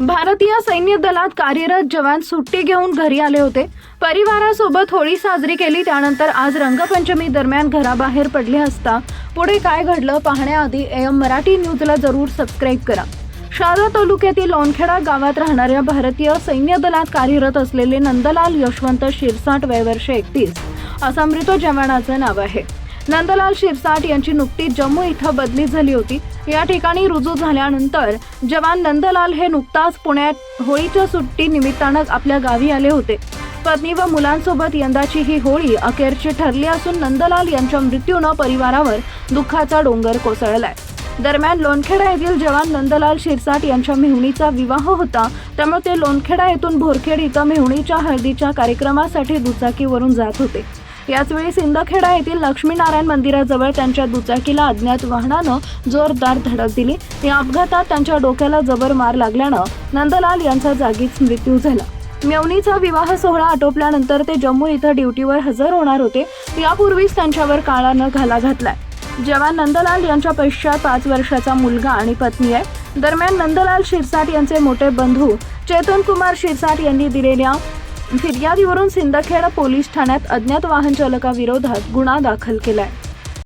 भारतीय सैन्य दलात कार्यरत जवान सुट्टी घेऊन घरी आले होते. परिवारासोबत होळी साजरी केली त्यानंतर आज रंगपंचमी दरम्यान घराबाहेर पडले असता पुढे काय घडलं पाहण्याआधी एम मराठी न्यूजला जरूर सबस्क्राईब करा. शहादा तालुक्यातील लोणखेडा गावात राहणाऱ्या भारतीय सैन्य दलात कार्यरत असलेले नंदलाल यशवंत शिरसाट वय वर्ष एकतीस. असा मृत जवानाचं नाव आहे. नंदलाल शिरसाट यांची नुकतीच जम्मू इथं बदली झाली होती. या ठिकाणी रुजू झाल्यानंतर जवान नंदलाल हे नुकताच पुण्यात होळीच्या सुट्टी निमित्तानं आपल्या गावी आले होते. पत्नी व मुलांसोबत यंदाची ही होळी अखेरची ठरली असून नंदलाल यांच्या मृत्यूनं परिवारावर दुःखाचा डोंगर कोसळलाय. दरम्यान लोणखेडा येथील जवान नंदलाल शिरसाट यांच्या मेहुणीचा विवाह होता. त्यामुळे ते लोणखेडा येथून भोरखेड इथं मेहुणीच्या हळदीच्या कार्यक्रमासाठी दुचाकीवरून जात होते. याचवेळी सिंदखेडा येथील लक्ष्मीनारायण मंदिराजवळ त्यांच्या दुचाकीला अज्ञात वाहनानं जोरदार धडक दिली. या अपघातात त्यांच्या डोक्याला जबर मार लागल्यानं नंदलाल यांचा जागीच मृत्यू झाला. मेवणीचा विवाह सोहळा आटोपल्यानंतर ते जम्मू इथं ड्युटीवर हजर होणार होते. यापूर्वीच त्यांच्यावर काळानं घाला घातलाय. जवान नंदलाल यांच्या पश्चात पाच वर्षाचा मुलगा आणि पत्नी आहे दरम्यान नंदलाल शिरसाट यांचे मोठे बंधू चेतन कुमार शिरसाट यांनी दिलेल्या फिर्यादीवरून सिंदखेड पोलीस ठाण्यात अज्ञात वाहन चालकाविरोधात गुन्हा दाखल केलाय.